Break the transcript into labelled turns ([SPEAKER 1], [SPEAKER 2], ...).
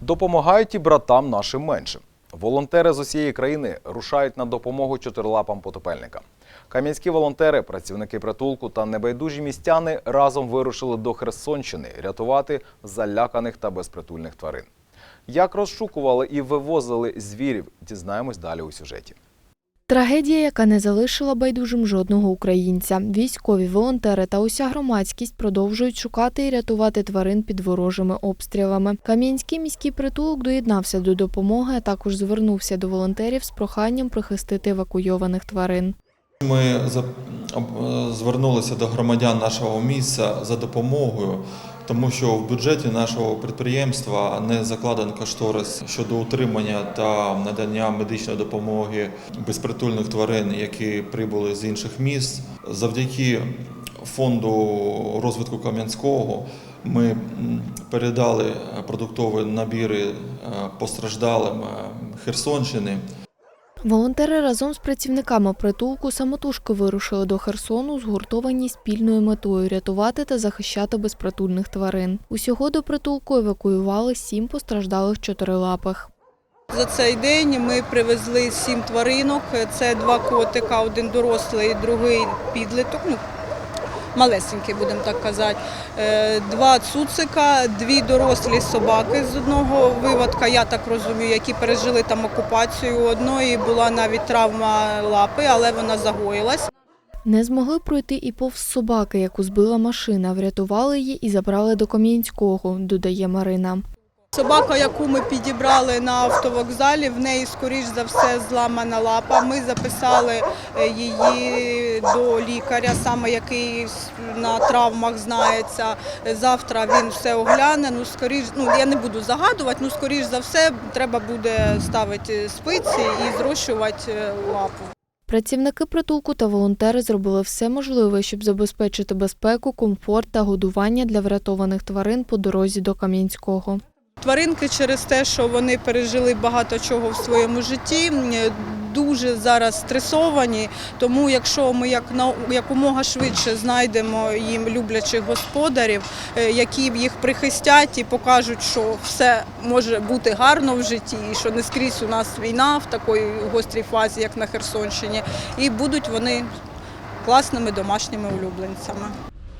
[SPEAKER 1] Допомагають і братам нашим меншим. Волонтери з усієї країни рушають на допомогу чотирилапам потопельника. Кам'янські волонтери, працівники притулку та небайдужі містяни разом вирушили до Херсонщини рятувати заляканих та безпритульних тварин. Як розшукували і вивозили звірів, дізнаємось далі у сюжеті.
[SPEAKER 2] Трагедія, яка не залишила байдужим жодного українця. Військові, волонтери та уся громадськість продовжують шукати і рятувати тварин під ворожими обстрілами. Кам'янський міський притулок доєднався до допомоги, а також звернувся до волонтерів з проханням прихистити евакуйованих тварин.
[SPEAKER 3] Ми звернулися до громадян нашого місця за допомогою, тому що в бюджеті нашого підприємства не закладений кошторис щодо утримання та надання медичної допомоги безпритульних тварин, які прибули з інших міст. Завдяки фонду розвитку Кам'янського ми передали продуктові набіри е, постраждалим е, Херсонщини.
[SPEAKER 2] Волонтери разом з працівниками притулку самотужки вирушили до Херсону, згуртовані спільною метою рятувати та захищати безпритульних тварин. Усього до притулку евакуювали сім постраждалих чотирилапих.
[SPEAKER 4] За цей день ми привезли сім тваринок. Це два котика, один дорослий, другий підліток. Ну, малесенький, будемо так казати. Е, Два цуцика, дві дорослі собаки з одного виводка, я так розумію, які пережили там окупацію. Одної була навіть травма лапи, але вона загоїлась.
[SPEAKER 2] Не змогли пройти і повз собаки, яку збила машина. Врятували її і забрали до Кам'янського, додає Марина.
[SPEAKER 4] Собака, яку ми підібрали на автовокзалі, в неї, скоріш за все, зламана лапа. Ми записали е, її до лікаря, саме який на травмах знається. Завтра він все огляне. Ну, скоріш, ну я не буду загадувати, ну скоріш за все, треба буде ставити спиці і зрощувати е, лапу.
[SPEAKER 2] Працівники притулку та волонтери зробили все можливе, щоб забезпечити безпеку, комфорт та годування для врятованих тварин по дорозі до Кам'янського.
[SPEAKER 4] Тваринки через те, що вони пережили багато чого в своєму житті, дуже зараз стресовані. Тому, якщо ми як якомога швидше знайдемо їм люблячих господарів, е, які їх прихистять і покажуть, що все може бути гарно в житті, і що не скрізь у нас війна в такій гострій фазі, як на Херсонщині, і будуть вони класними домашніми улюбленцями.